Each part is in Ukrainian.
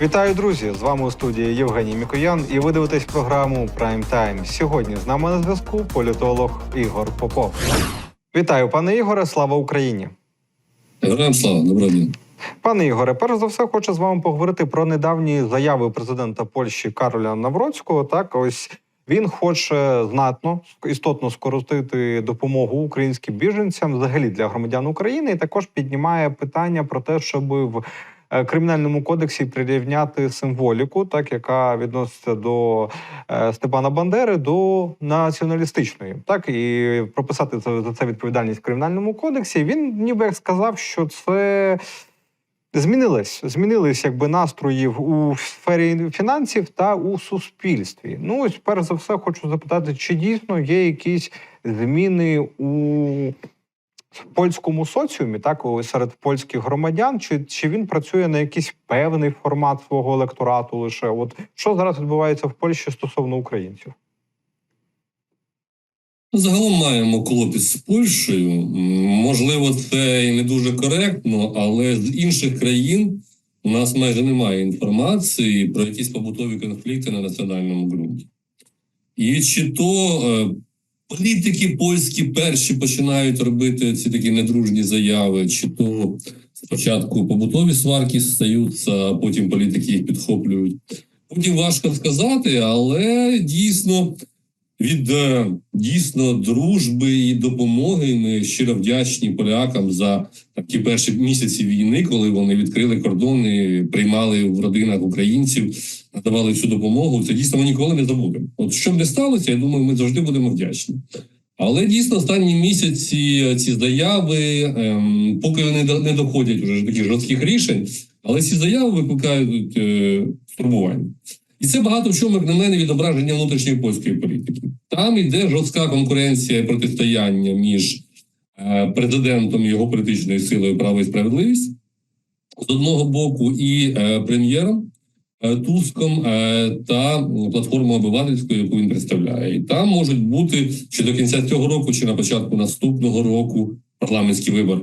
Вітаю, друзі! З вами у студії Євгеній Мікоян, і ви дивитесь програму Прайм Тайм. Сьогодні з нами на зв'язку політолог Ігор Попов. Вітаю, пане Ігоре! Слава Україні! Героям слава, доброго дня. Пане Ігоре, перш за все, хочу з вами поговорити про недавні заяви президента Польщі Кароля Навроцького. Так, ось він хоче знатно істотно скоротити допомогу українським біженцям, взагалі для громадян України, і також піднімає питання про те, щоб в кримінальному кодексі прирівняти символіку, так яка відноситься до е, Степана Бандери, до націоналістичної, так і прописати це за це відповідальність в кримінальному кодексі. Він ніби як сказав, що це. Змінились, змінились якби настроїв у сфері фінансів та у суспільстві. Ну ось перш за все, хочу запитати, чи дійсно є якісь зміни у польському соціумі, так серед польських громадян, чи, чи він працює на якийсь певний формат свого електорату лише? От що зараз відбувається в Польщі стосовно українців? Загалом маємо клопіт з Польщею. Можливо, це і не дуже коректно, але з інших країн у нас майже немає інформації про якісь побутові конфлікти на національному ґрунті. І чи то е, політики польські перші починають робити ці такі недружні заяви, чи то спочатку побутові сварки стаються, а потім політики їх підхоплюють. Потім важко сказати, але дійсно від е, дійсно дружби і допомоги ми щиро вдячні полякам за такі перші місяці війни, коли вони відкрили кордони, приймали в родинах українців, надавали всю допомогу. Це дійсно ми ніколи не забудемо. От що б не сталося, я думаю, ми завжди будемо вдячні. Але дійсно останні місяці ці заяви, ем, поки вони не доходять уже таких жорстких рішень, але ці заяви викликають е, стурбування. І це багато в чому, як на мене, відображення внутрішньої польської політики. Там йде жорстка конкуренція і протистояння між е, президентом і його політичною силою право і справедливість з одного боку, і е, прем'єром е, Туском е, та платформою обивательською, яку він представляє. І там можуть бути чи до кінця цього року, чи на початку наступного року парламентські вибори.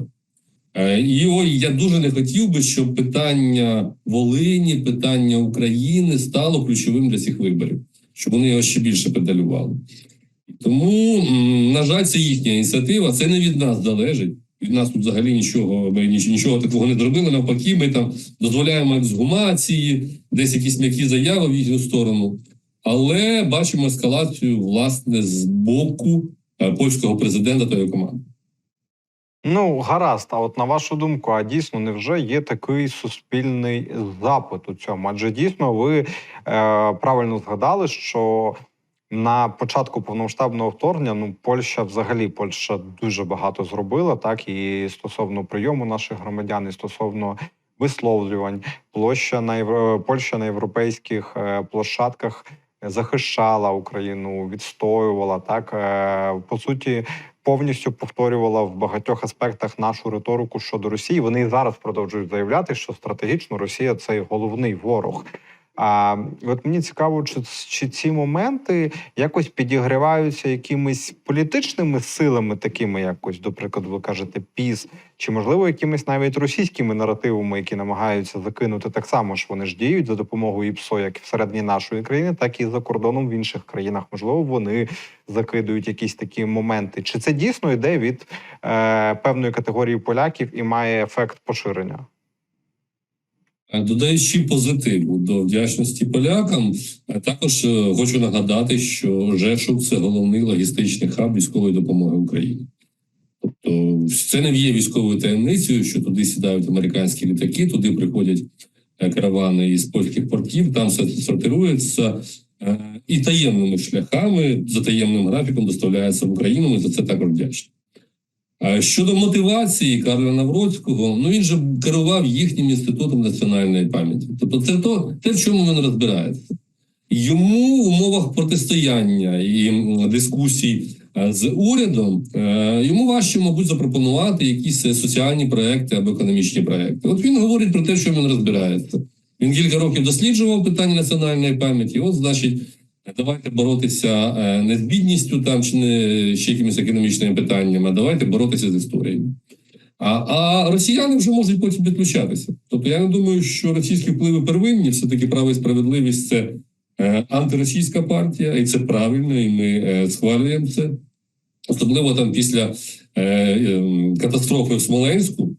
Е, І ой, я дуже не хотів би, щоб питання Волині, питання України стало ключовим для цих виборів, щоб вони його ще більше педалювали. Тому, на жаль, це їхня ініціатива. Це не від нас залежить. Нас тут взагалі нічого ми ніч- нічого такого не зробили. Навпаки, ми там дозволяємо ексгумації, десь якісь м'які заяви в їхню сторону. Але бачимо ескалацію власне з боку е, польського президента та його команди. Ну, гаразд, а от на вашу думку, а дійсно невже є такий суспільний запит у цьому? Адже дійсно ви е, правильно згадали, що на початку повномасштабного вторгнення ну Польща взагалі Польща дуже багато зробила, так і стосовно прийому наших громадян, і стосовно висловлювань. Площа на євро... Польща на європейських е, площадках захищала Україну, відстоювала так. Е, по суті, повністю повторювала в багатьох аспектах нашу риторику щодо Росії. Вони зараз продовжують заявляти, що стратегічно Росія це головний ворог. А от мені цікаво, чи, чи ці моменти якось підігріваються якимись політичними силами, такими якось, до прикладу, ви кажете, піс, чи можливо якимись навіть російськими наративами, які намагаються закинути так само ж вони ж діють за допомогою ІПСО, як всередині нашої країни, так і за кордоном в інших країнах. Можливо, вони закидують якісь такі моменти. Чи це дійсно йде від е, певної категорії поляків і має ефект поширення? Е, Додаючи позитиву до вдячності полякам, е, також е, хочу нагадати, що Жешув це головний логістичний хаб військової допомоги Україні. Тобто, це не є військовою таємницею, що туди сідають американські літаки, туди приходять каравани із польських портів, там все сортирується і таємними шляхами за таємним графіком доставляється в Україну. Ми за це також вдячні. Щодо мотивації Карла Навроцького, ну він же керував їхнім інститутом національної пам'яті. Тобто, це то, те, в чому він розбирається. Йому в умовах протистояння і дискусій е, з урядом е, йому важче, мабуть, запропонувати якісь е, соціальні проекти або економічні проекти. От він говорить про те, що він розбирається. Він кілька років досліджував питання національної пам'яті. От, значить, давайте боротися е, не з бідністю там чи не ще якимись економічними питаннями, а давайте боротися з історією. А, а росіяни вже можуть потім підключатися. Тобто я не думаю, що російські впливи первинні, все таки право і справедливість це е, антиросійська партія, і це правильно, і ми е, схвалюємо це. Особливо там після е, е, катастрофи в Смоленську,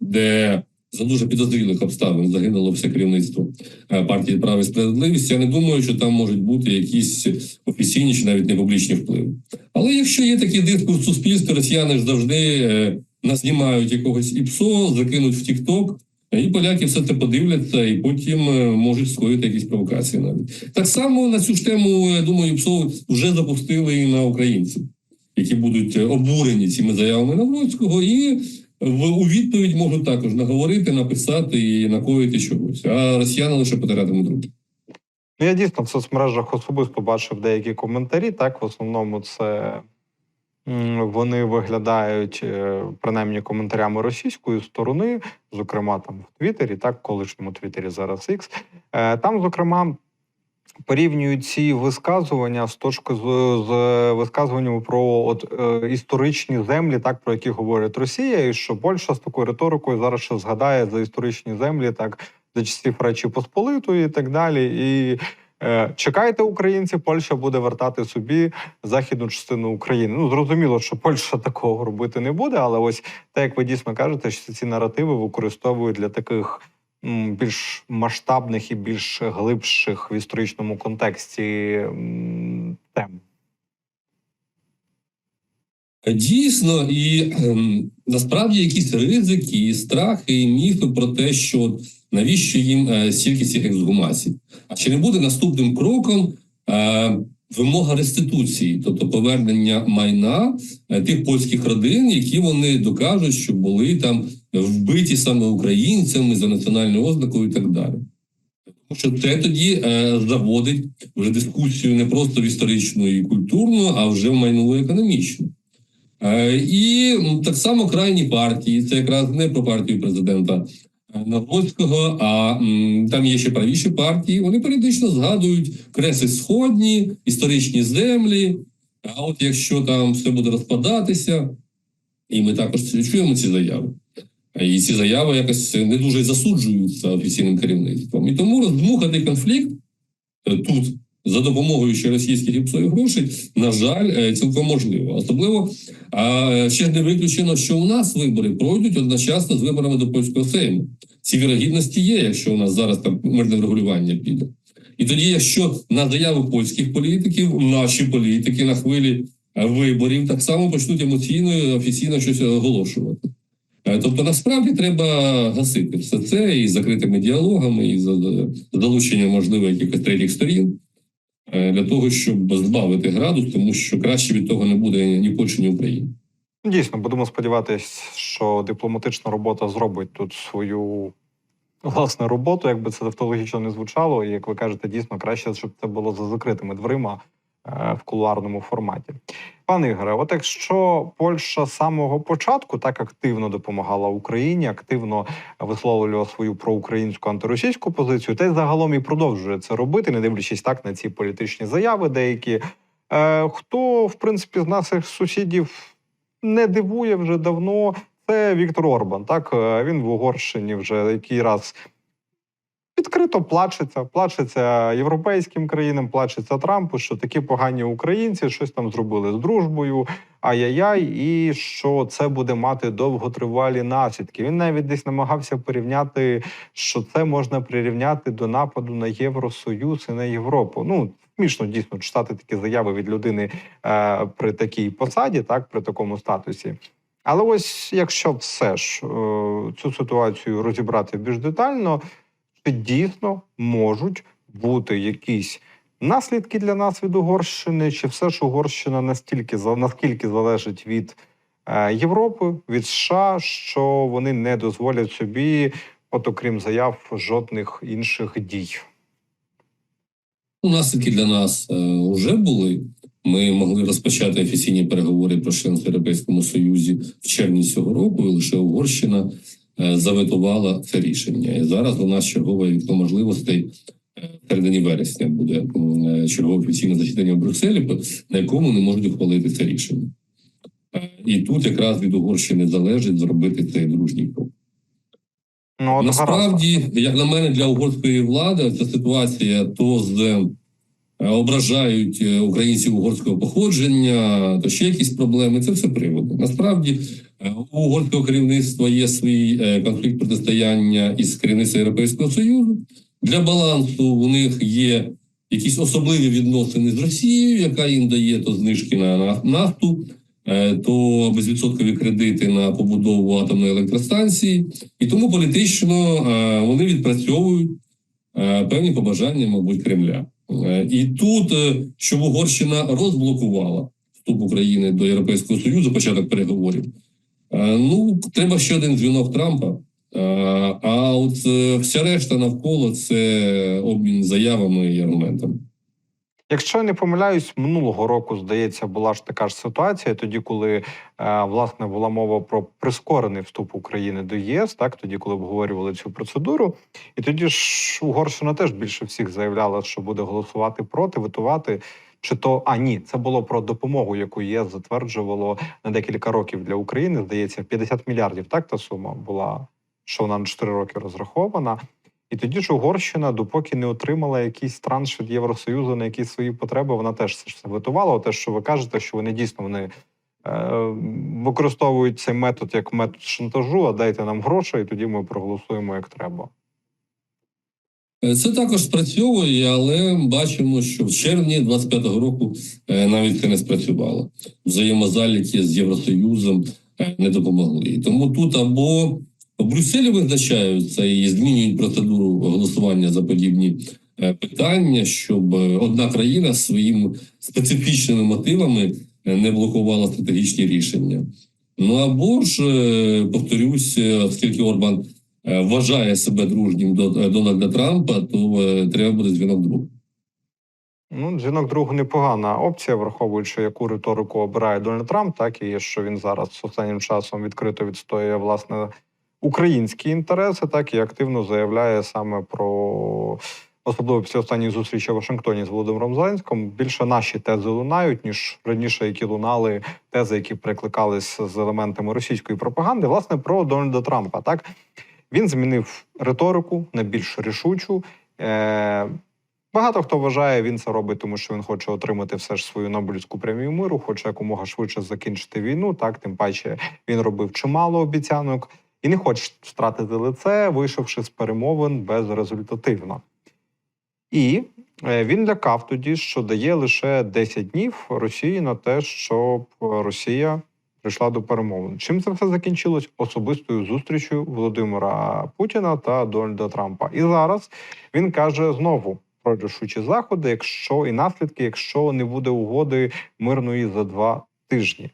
де за дуже підозрілих обставин загинуло все керівництво е, партії «Право і справедливість. Я не думаю, що там можуть бути якісь офіційні чи навіть не публічні впливи. Але якщо є такий дискурс суспільстві, росіяни ж завжди е, назнімають якогось ІПСО, закинуть в Тік-Ток, і поляки все це подивляться, і потім е, можуть скоїти якісь провокації навіть. Так само на цю ж тему, я думаю, ІПСО вже запустили і на українців, які будуть обурені цими заявами Навроцького, і в у відповідь можуть також наговорити, написати і накоїти чогось. А росіяни лише потиратимуть руки. Ну, я дійсно в соцмережах особисто бачив деякі коментарі. Так, в основному це вони виглядають е, принаймні коментарями російської сторони, зокрема там в Твіттері, так, колишньому Твіттері зараз X. Е, Там, зокрема, порівнюють ці висказування з точки з, з висказуваннями про от е, історичні землі, так про які говорить Росія, і що Польща з такою риторикою зараз ще згадає за історичні землі, так за часів Речі Посполитої і так далі. І е, чекайте, українці, Польща буде вертати собі західну частину України. Ну зрозуміло, що Польща такого робити не буде, але ось те, як ви дійсно кажете, що ці наративи використовують для таких. Більш масштабних і більш глибших в історичному контексті тем. Дійсно, і ем, насправді якісь ризики, і страхи, і міфи про те, що навіщо їм е, стільки цих ексгумацій. А чи не буде наступним кроком е, вимога реституції, тобто повернення майна е, тих польських родин, які вони докажуть, що були там вбиті саме українцями за національною ознакою і так далі. Тому що це тоді е, заводить вже дискусію не просто в історичну і культурну, а вже в майнову економічну. Е, І так само крайні партії, це якраз не про партію президента е, Навроцького, а там є ще правіші партії. Вони періодично згадують креси сходні, історичні землі. А от якщо там все буде розпадатися, і ми також чуємо ці заяви. Е, І ці заяви якось не дуже засуджуються офіційним керівництвом. І тому роздмухати конфлікт е, тут за допомогою ще російських і грошей, на жаль, е, цілком можливо. Особливо ще не виключено, що у нас вибори пройдуть одночасно з виборами до польського сейму. Ці вірогідності є, якщо у нас зараз там мирне врегулювання піде. І тоді, якщо на заяву польських політиків, наші політики на хвилі е, виборів так само почнуть емоційно офіційно щось оголошувати. Е, Тобто, насправді треба гасити все це і закритими діалогами, і за за залученням, можливо, якихось третіх сторін е, для того, щоб збавити градус, тому що краще від того не буде ні Польщі, ні Україні. Дійсно, будемо сподіватися, що дипломатична робота зробить тут свою власне роботу, якби це тавтологічно не звучало. І як ви кажете, дійсно краще, щоб це було за закритими дверима е, в кулуарному форматі. Пане Ігоре, от якщо Польща з самого початку так активно допомагала Україні, активно висловлювала свою проукраїнську антиросійську позицію, та й загалом і продовжує це робити, не дивлячись так на ці політичні заяви, деякі. Е, хто, в принципі, з наших сусідів не дивує вже давно. Це Віктор Орбан. Так Е, він в Угорщині вже який раз відкрито плачеться, плачеться європейським країнам, плачеться Трампу, що такі погані українці щось там зробили з дружбою. Ай-яй-яй, і що це буде мати довготривалі наслідки. Він навіть десь намагався порівняти, що це можна прирівняти до нападу на Євросоюз і на Європу. Ну смішно дійсно читати такі заяви від людини е, при такій посаді, так при такому статусі. Але ось якщо все ж е, цю ситуацію розібрати більш детально, чи дійсно можуть бути якісь наслідки для нас від Угорщини, чи все ж Угорщина настільки наскільки залежить від е, Європи, від США, що вони не дозволять собі, от окрім заяв, жодних інших дій. Наслідки для нас е, вже були. Ми могли розпочати офіційні переговори про членство в Європейському Союзі в червні цього року, і лише Угорщина заветувала це рішення. І зараз у нас чергове вікно можливостей е, в середині вересня буде е, чергове офіційне засідання в Брюсселі, на якому не можуть ухвалити це рішення. Е, І тут якраз від Угорщини залежить зробити цей дружній крок. Ну. Насправді, як на мене, для угорської влади ця ситуація то з е, ображають е, українців угорського походження, то ще якісь проблеми. Це все приводи. Насправді е, у угорського керівництва є свій е, конфлікт протистояння із керівництвом Європейського Союзу. Для балансу у них є якісь особливі відносини з Росією, яка їм дає то знижки на на- нафту, е, то безвідсоткові кредити на побудову атомної електростанції. І тому політично е, вони відпрацьовують е, певні побажання, мабуть, Кремля. Е, І тут, е, щоб Угорщина розблокувала вступ України до Європейського Союзу, початок переговорів. Е, Ну, треба ще один дзвінок Трампа. Е, А от е, вся решта навколо це обмін заявами і аргументами. Якщо я не помиляюсь, минулого року, здається, була ж така ж ситуація, тоді, коли власне була мова про прискорений вступ України до ЄС, так тоді, коли обговорювали цю процедуру, і тоді ж Угорщина теж більше всіх заявляла, що буде голосувати проти, витувати. Чи то а ні, це було про допомогу, яку ЄС затверджувало на декілька років для України. Здається, 50 мільярдів. Так та сума була, що вона на 4 роки розрахована. І тоді ж Угорщина, допоки не отримала якийсь транш від Євросоюзу на якісь свої потреби, вона теж це все витувала. Те, що ви кажете, що вони дійсно вони е, використовують цей метод як метод шантажу, а дайте нам гроші, і тоді ми проголосуємо як треба. Е, Це також спрацьовує, але бачимо, що в червні 25-го року е, навіть це не спрацювало. Взаємозаліки з Євросоюзом е, не допомогли. Тому тут або в Брюсселі визначаються і змінюють процедуру голосування за подібні питання, щоб одна країна своїми специфічними мотивами не блокувала стратегічні рішення. Ну або ж повторюсь, оскільки Орбан вважає себе дружнім до е, Дональда Трампа, то е, треба буде дзвінок другу. Ну, дзвінок другу непогана опція, враховуючи, яку риторику обирає Дональд Трамп, так і що він зараз останнім часом відкрито відстоює власне українські інтереси, так і активно заявляє саме про особливо після останньої зустрічі в Вашингтоні з Володимиром Зеленським. Більше наші тези лунають ніж раніше, які лунали тези, які прикликались з елементами російської пропаганди, власне про Дональда Трампа. Так він змінив риторику на більш рішучу. Е- Багато хто вважає, він це робить, тому що він хоче отримати все ж свою Нобелівську премію миру, хоче якомога швидше закінчити війну. Так, тим паче він робив чимало обіцянок і не хоче втратити лице, вийшовши з перемовин безрезультативно. І е, він лякав тоді, що дає лише 10 днів Росії на те, щоб Росія прийшла до перемовин. Чим це все закінчилось? Особистою зустрічю Володимира Путіна та Дональда Трампа. І зараз він каже знову про рішучі заходи, якщо і наслідки, якщо не буде угоди мирної за два тижні.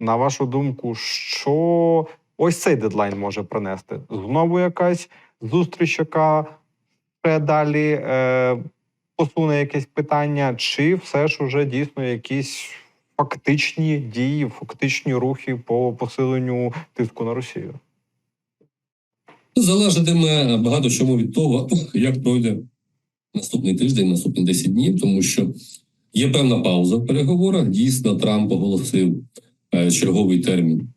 На вашу думку, що ось цей дедлайн може принести? Знову якась зустріч, яка ще далі е, посуне якесь питання, чи все ж уже дійсно якісь фактичні дії, фактичні рухи по посиленню тиску на Росію? Залежатиме багато чому від того, як пройде наступний тиждень, наступні 10 днів, тому що є певна пауза в переговорах. Дійсно, Трамп оголосив е, черговий термін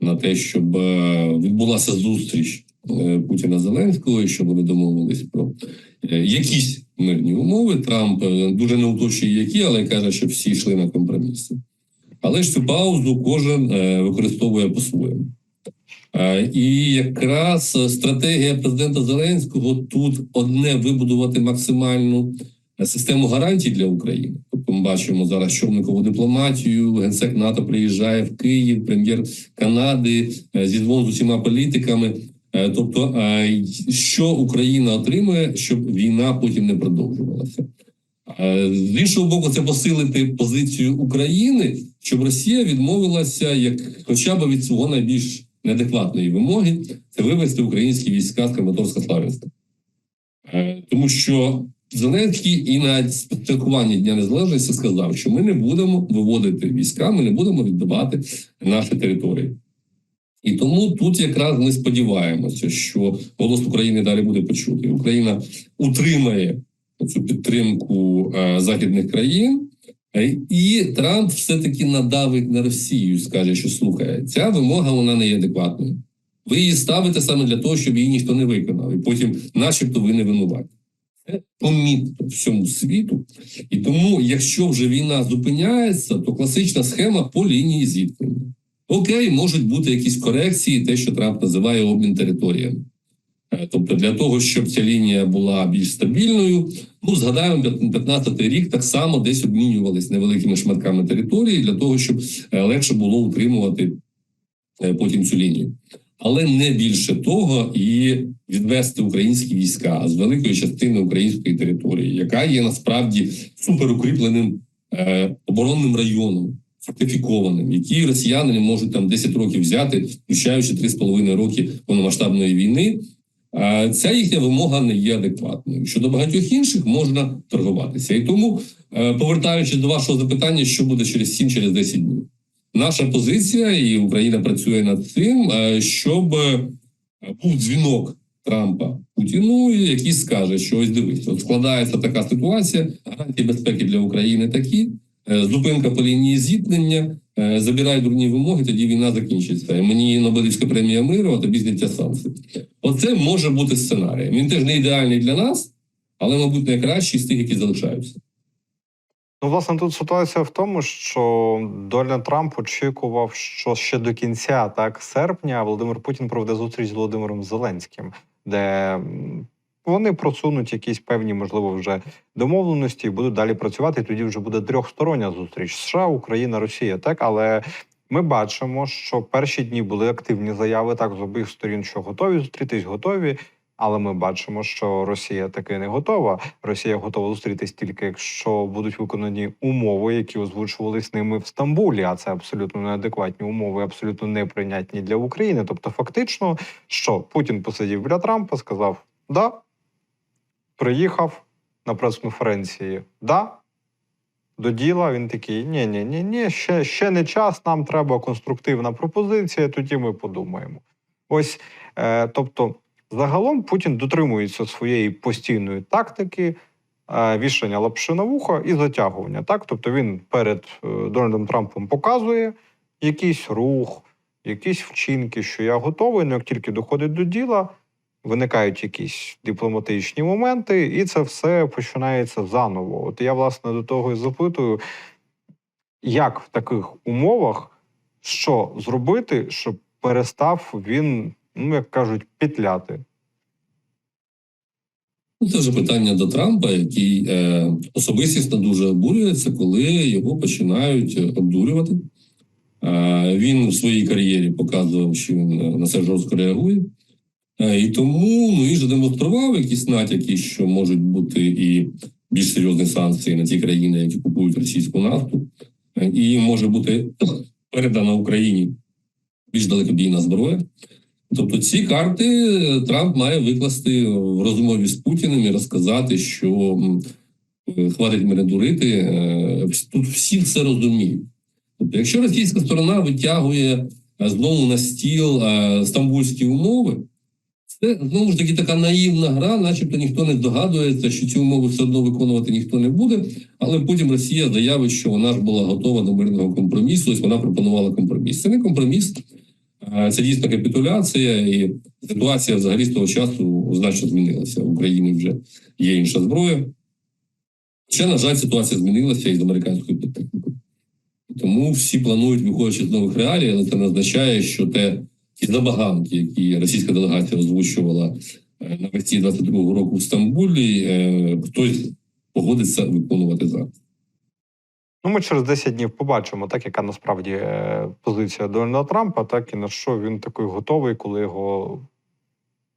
на те, щоб е, відбулася зустріч Путіна Зеленського, і щоб вони домовились про е, якісь мирні умови. Трамп е, дуже не уточнює, які, але каже, що всі йшли на компроміси. Але ж цю паузу кожен е, використовує по-своєму. Е, І якраз е, стратегія президента Зеленського тут одне вибудувати максимальну е, систему гарантій для України. Тобто, ми бачимо зараз човникову дипломатію. Генсек НАТО приїжджає в Київ, прем'єр Канади, е, зідзвон з усіма політиками. Е, Тобто, е, що Україна отримує, щоб війна потім не продовжувалася. Е, З іншого боку, це посилити позицію України, щоб Росія відмовилася як хоча б від свого найбільш неадекватної вимоги це вивести українські війська з Краматорська Славянська. Тому що Зеленський і на святкуванні Дня Незалежності сказав, що ми не будемо виводити війська, ми не будемо віддавати наші території. І тому тут якраз ми сподіваємося, що голос України далі буде почути. Україна утримає цю підтримку е, західних країн. Е, І Трамп все-таки надавить на Росію, скаже, що слухає, ця вимога вона не є адекватною. Ви її ставите саме для того, щоб її ніхто не виконав, і потім, начебто, ви не винуваті. Це помітно всьому світу. І тому, якщо вже війна зупиняється, то класична схема по лінії зіткнення. Окей, можуть бути якісь корекції, те, що Трамп називає обмін територіями. Е, Тобто, для того, щоб ця лінія була більш стабільною, ну згадаємо 15-й рік так само десь обмінювались невеликими шматками території для того, щоб е, легше було утримувати е, потім цю лінію. Але не більше того, і відвести українські війська з великої частини української території, яка є насправді суперукріпленим е, оборонним районом, фортифікованим, який росіяни можуть там 10 років взяти, включаючи 3,5 роки повномасштабної війни. Ця їхня вимога не є адекватною. Щодо багатьох інших можна торгуватися. І тому, е, повертаючись до вашого запитання, що буде через 7 через 10 днів, наша позиція, і Україна працює над цим, е, щоб е, був дзвінок Трампа Путіну, який скаже, що ось дивись, от складається така ситуація, гарантії безпеки для України такі. Е, Зупинка по лінії зіткнення, е, забирай дурні вимоги, тоді війна закінчиться. І мені Нобелівська премія миру, а тобі зняття санкцій. Оце може бути сценарієм. Він теж не ідеальний для нас, але, мабуть, найкращий з тих, які залишаються. Ну, власне, тут ситуація в тому, що Дональд Трамп очікував, що ще до кінця, так, серпня, Володимир Путін проведе зустріч з Володимиром Зеленським, де вони просунуть якісь певні, можливо, вже домовленості і будуть далі працювати. І тоді вже буде трьохстороння зустріч США, Україна, Росія. Так, але ми бачимо, що перші дні були активні заяви так з обох сторін, що готові зустрітись, готові. Але ми бачимо, що Росія таки не готова. Росія готова зустрітись тільки якщо будуть виконані умови, які озвучувались ними в Стамбулі. А це абсолютно неадекватні умови, абсолютно неприйнятні для України. Тобто, фактично, що Путін посидів біля Трампа, сказав: да, приїхав на прес-конференції, да. До діла він такий: ні, ні, ні, ні, ще, ще не час. Нам треба конструктивна пропозиція. Тоді ми подумаємо. Ось, е, тобто, загалом Путін дотримується своєї постійної тактики е, вішання лапши на вухо і затягування. Так, тобто він перед е, Дональдом Трампом показує якийсь рух, якісь вчинки, що я готовий. Ну як тільки доходить до діла, виникають якісь дипломатичні моменти, і це все починається заново. От я власне до того і запитую, як в таких умовах що зробити, щоб перестав він, ну як кажуть, петляти. Ну, Це вже питання до Трампа, який е, особистісно дуже обурюється, коли його починають е, обдурювати. Е, він в своїй кар'єрі показував, що він е, на це жорстко реагує. Е, і тому ну, він же демонстрував якісь натяки, що можуть бути і більш серйозні санкції на ті країни, які купують російську нафту, Е, і може бути передана Україні більш далекобійна зброя. Тобто ці карти е, Трамп має викласти в розмові з Путіним і розказати, що хватить мене дурити. Тут всі все розуміють. Тобто, якщо російська сторона витягує знову на стіл стамбульські умови, це знову ж таки така наївна гра, начебто ніхто не здогадується, що ці умови все одно виконувати ніхто не буде. Але потім Росія заявить, що вона ж була готова до мирного компромісу. Ось вона пропонувала компроміс. Це не компроміс, це дійсно капітуляція, і ситуація взагалі з того часу значно змінилася. В Україні вже є інша зброя. Ще, на жаль, ситуація змінилася із американською підтримкою. Тому всі планують, виходячи з нових реалій, але це не означає, що те ті забаганки, які російська делегація озвучувала е, навесні 22-го року в Стамбулі, е, хтось погодиться виконувати зараз. Ну, ми через 10 днів побачимо, так яка насправді е, позиція Дональда Трампа, так і на що він такий готовий, коли його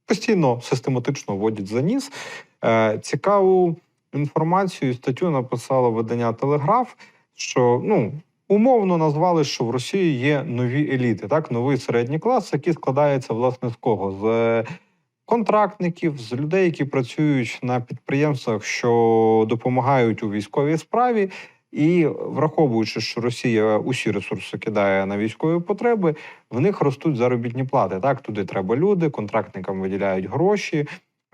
постійно систематично вводять за ніс. Цікаву інформацію статтю написало видання Телеграф, що ну. Умовно назвали, що в Росії є нові еліти, так новий середній клас, який складається власне з кого? З е, контрактників, з людей, які працюють на підприємствах, що допомагають у військовій справі, і враховуючи, що Росія усі ресурси кидає на військові потреби, в них ростуть заробітні плати. Так, туди треба люди, контрактникам виділяють гроші.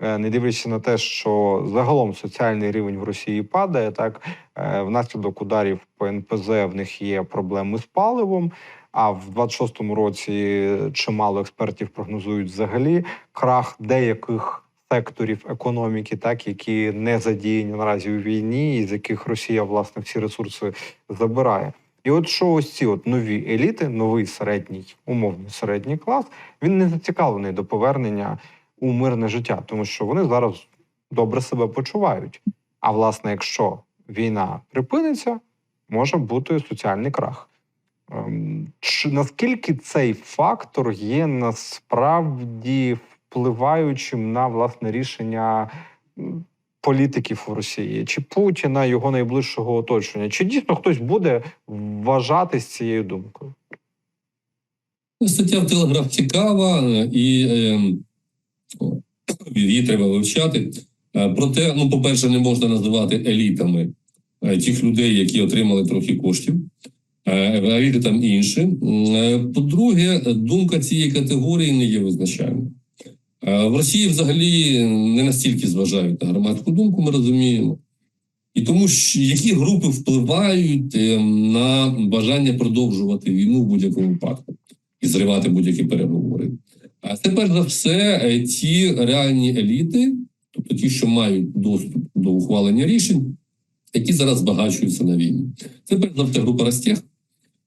Е, не дивлячись на те, що загалом соціальний рівень в Росії падає, так е, внаслідок ударів по НПЗ в них є проблеми з паливом. А в 26-му році чимало експертів прогнозують взагалі крах деяких секторів економіки, так які не задіяні наразі у війні, і з яких Росія власне всі ресурси забирає. І от що ось ці от нові еліти, новий середній, умовний середній клас, він не зацікавлений до повернення у мирне життя, тому що вони зараз добре себе почувають. А власне, якщо війна припиниться, може бути соціальний крах. Ем, Чи наскільки цей фактор є насправді впливаючим на власне рішення політиків у Росії, чи Путіна, його найближчого оточення? Чи дійсно хтось буде вважатись цією думкою? Стаття в Телеграф цікава, е, і е, її треба вивчати. Е, Проте, ну, по-перше, не можна називати елітами е, тих людей, які отримали трохи коштів. Еліти там інші. Е, По-друге, думка цієї категорії не є визначальною. В Росії взагалі не настільки зважають на громадську думку, ми розуміємо. І тому, що які групи впливають на бажання продовжувати війну в будь-якому випадку і зривати будь-які переговори. А це перш за все е, ті реальні еліти, тобто ті, що мають доступ до ухвалення рішень, які зараз збагачуються на війні. Це перш за все група Ростех,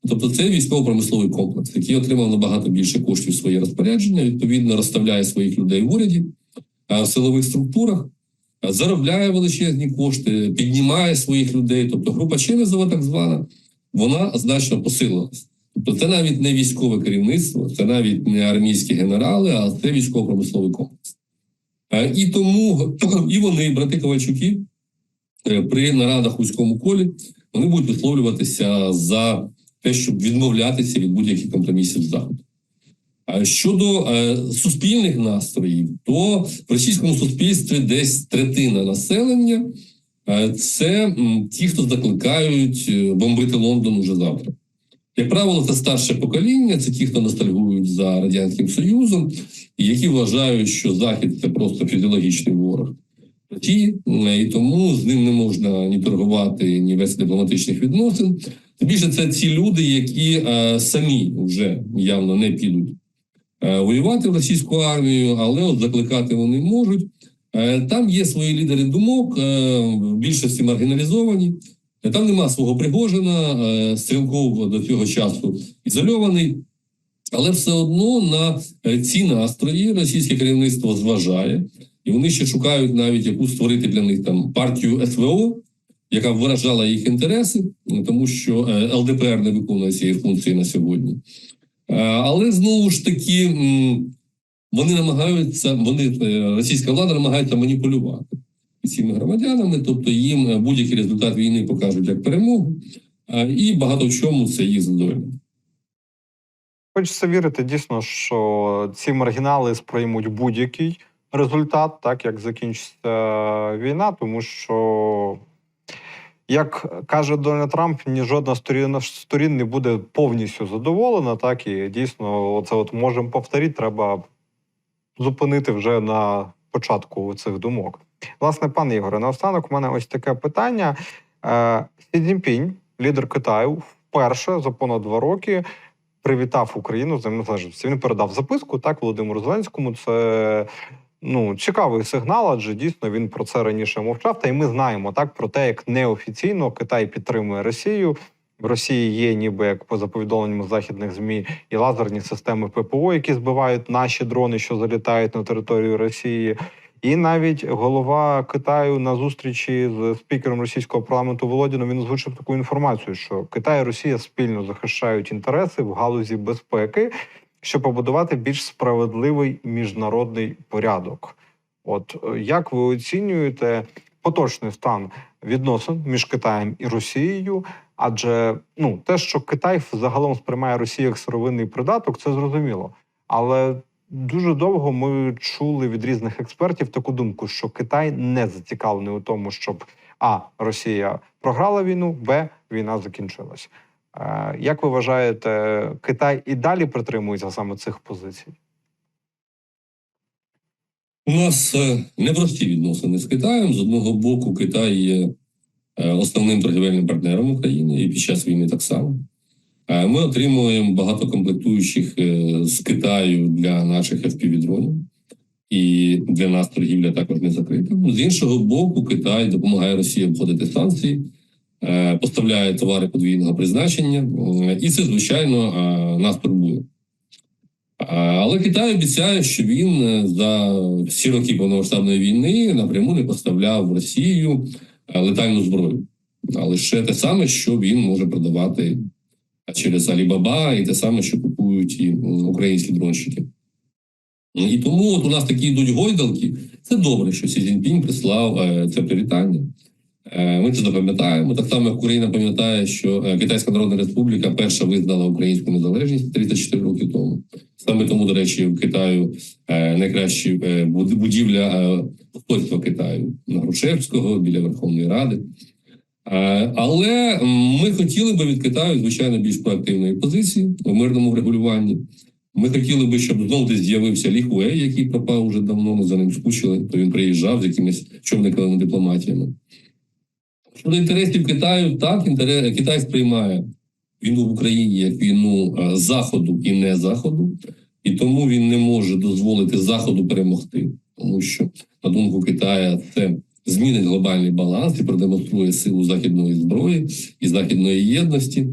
тобто це військово-промисловий комплекс, який отримав набагато більше коштів в своє розпорядження, відповідно розставляє своїх людей в уряді, в силових структурах, заробляє величезні кошти, піднімає своїх людей. Тобто група Чемезова, так звана, вона значно посилилась. Тобто це навіть не військове керівництво, це навіть не армійські генерали, а це військово-промисловий комплекс. Е, І тому і вони, брати Ковальчуки, е, при нарадах у військовому колі, вони будуть висловлюватися за те, щоб відмовлятися від будь-яких компромісів з заходу. А щодо е, суспільних настроїв, то в російському суспільстві десь третина населення е, це ті, хто закликають е, бомбити Лондон уже завтра. Як правило, це старше покоління, це ті, хто ностальгують за радянським союзом, і які вважають, що захід це просто фізіологічний ворог. Ті, е, і тому з ним не можна ні торгувати, ні вести дипломатичних відносин. Тим більше це ці люди, які е, самі вже явно не підуть е, воювати в російську армію, але от закликати вони можуть. Е, там є свої лідери думок, е, в більшості маргіналізовані. Е, Там нема свого Пригожина, е, Стрілков до цього часу ізольований. Але все одно на е, ці настрої російське керівництво зважає, і вони ще шукають навіть яку створити для них там партію СВО, яка виражала їх інтереси, тому що ЛДПР не виконує цієї функції на сьогодні. Але знову ж таки вони намагаються, вони російська влада намагається маніпулювати цими громадянами, тобто їм е, будь-який результат війни покажуть як перемогу, е, і багато в чому це їх задовольнить. Хочеться вірити дійсно, що ці маргінали сприймуть будь-який результат, так як закінчиться війна, тому що, як каже Дональд Трамп, ні жодна сторін, сторін не буде повністю задоволена. Так і дійсно, оце от можемо повторити, треба зупинити вже на початку цих думок. Власне, пане Ігоре, наостанок у мене ось таке питання. Е, Сі Цзіньпінь, лідер Китаю, вперше за понад два роки привітав Україну з Днем Незалежності. Він передав записку так Володимиру Зеленському. Це ну цікавий сигнал, адже дійсно він про це раніше мовчав. Та й ми знаємо так про те, як неофіційно Китай підтримує Росію. В Росії є, ніби як поза повідомленнями західних змі, і лазерні системи ППО, які збивають наші дрони, що залітають на територію Росії. І навіть голова Китаю на зустрічі з спікером російського парламенту Володіном він озвучив таку інформацію, що Китай і Росія спільно захищають інтереси в галузі безпеки, щоб побудувати більш справедливий міжнародний порядок. От е, як ви оцінюєте поточний стан відносин між Китаєм і Росією? Адже ну те, що Китай загалом сприймає Росію як сировинний придаток, це зрозуміло. Але дуже довго ми чули від різних експертів таку думку, що Китай не зацікавлений у тому, щоб а Росія програла війну, б війна закінчилась. Е, Як ви вважаєте, Китай і далі притримується саме цих позицій? У нас е, непрості відносини з Китаєм. З одного боку, Китай є е, основним торгівельним партнером України і під час війни так само. Ми отримуємо багато комплектуючих е, з Китаю для наших FPV-дронів. І для нас торгівля також не закрита. З іншого боку, Китай допомагає Росії обходити санкції, е, поставляє товари подвійного призначення, е, і це, звичайно, нас турбує. Але Китай обіцяє, що він за всі роки повномасштабної війни напряму не поставляв в Росію летальну зброю, а лише те саме, що він може продавати через Алібаба, і те саме, що купують і українські дронщики. І тому от у нас такі йдуть гойдалки. Це добре, що Сі Цзіньпінь прислав е, це привітання. Е, Ми це запам'ятаємо. Так само, як Україна пам'ятає, що е, Китайська Народна Республіка перша визнала українську незалежність 34 роки тому. Саме тому, до речі, в Китаю найкращі буд- будівля посольства Китаю на Грушевського біля Верховної Ради. Е, Але ми хотіли би від Китаю, звичайно, більш проактивної позиції в мирному врегулюванні. Ми хотіли би, щоб знову десь з'явився Лі Хуей, який пропав уже давно. Ми за ним скучили, то він приїжджав з якимись човниками дипломатіями. Щодо інтересів Китаю, так інтерес Китай сприймає війну в Україні як війну е, заходу і не заходу, і тому він не може дозволити заходу перемогти, тому що на думку Китая це змінить глобальний баланс і продемонструє силу західної зброї і західної єдності.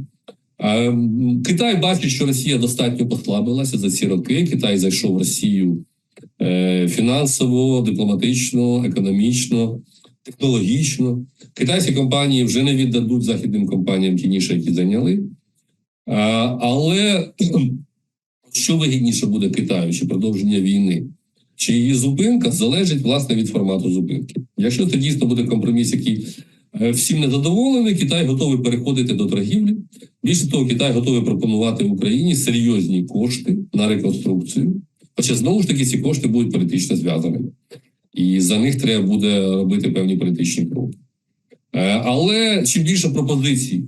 Е, Китай бачить, що Росія достатньо послабилася за ці роки. Китай зайшов в Росію е, фінансово, дипломатично, економічно, технологічно. Китайські компанії вже не віддадуть західним компаніям ті ніші, які зайняли. Але що вигідніше буде Китаю чи продовження війни? Чи її зупинка залежить власне від формату зупинки? Якщо це дійсно буде компроміс, який е, всім не задоволений, Китай готовий переходити до торгівлі. Більше того, Китай готовий пропонувати Україні серйозні кошти на реконструкцію. Хоча знову ж таки ці кошти будуть політично зв'язаними, і за них треба буде робити певні політичні кроки. Е, Але чим більше пропозицій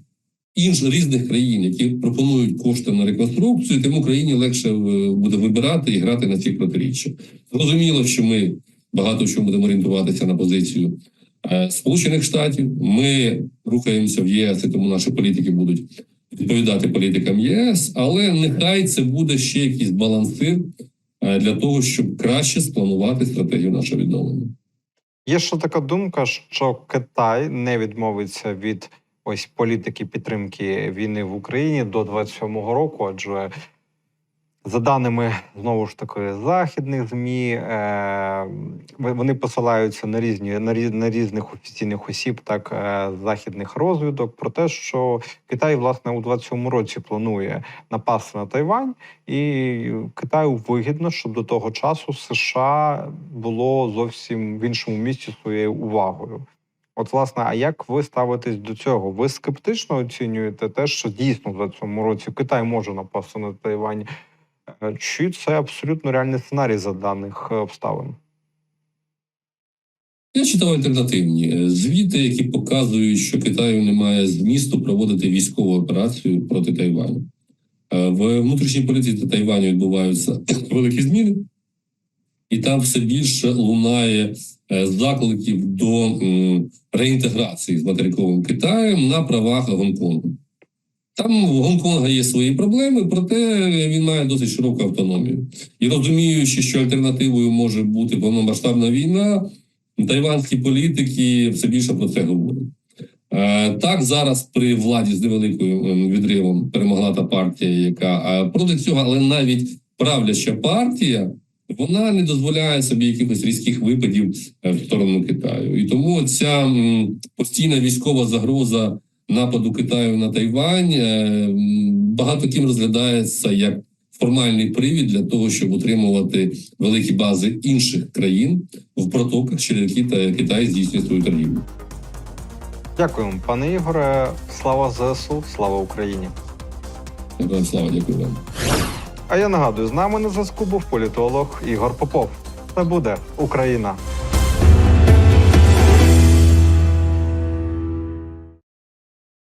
інших різних країн, які пропонують кошти на реконструкцію, тим Україні легше е, буде вибирати і грати на ці протиріччя. Зрозуміло, що ми багато в чому будемо орієнтуватися на позицію е, Сполучених Штатів. Ми рухаємося в ЄС, і тому наші політики будуть відповідати політикам ЄС, але нехай це буде ще якийсь балансир е, для того, щоб краще спланувати стратегію нашого відновлення. Є ще така думка, що Китай не відмовиться від ось політики підтримки війни в Україні до 27-го року, адже за даними знову ж таки західних змі, е, вони посилаються на різні на, різ- на різних офіційних осіб, так е, західних розвідок, про те, що Китай власне у 27-му році планує напасти на Тайвань, і Китаю вигідно, щоб до того часу США було зовсім в іншому місці своєю увагою. От, власне, а як ви ставитесь до цього? Ви скептично оцінюєте те, що дійсно в цьому році Китай може напасти на Тайвань? Е, Чи це абсолютно реальний сценарій за даних е, обставин? Я читав альтернативні е, звіти, які показують, що Китаю немає змісту проводити військову операцію проти Тайваню. В внутрішній політиці Тайваню відбуваються великі зміни, і там все більше лунає е, закликів до реінтеграції з материковим Китаєм на правах Гонконгу. Там у Гонконга є свої проблеми, проте він має досить широку автономію. І розуміючи, що альтернативою може бути повномасштабна війна, тайванські політики все більше про це говорять. Е, Так, зараз при владі з невеликою ем, відривом перемогла та партія, яка е, проти цього, але навіть правляча партія вона не дозволяє собі якихось різких випадів е, в сторону Китаю. І тому ця постійна військова загроза нападу Китаю на Тайвань е, багато ким розглядається як формальний привід для того, щоб утримувати великі бази інших країн в протоках, через які Китай здійснює свою торгівлю. Дякуємо, пане Ігоре. Слава ЗСУ, слава Україні. Слава, дякую вам. А я нагадую, з нами на зв'язку був політолог Ігор Попов. Це буде Україна.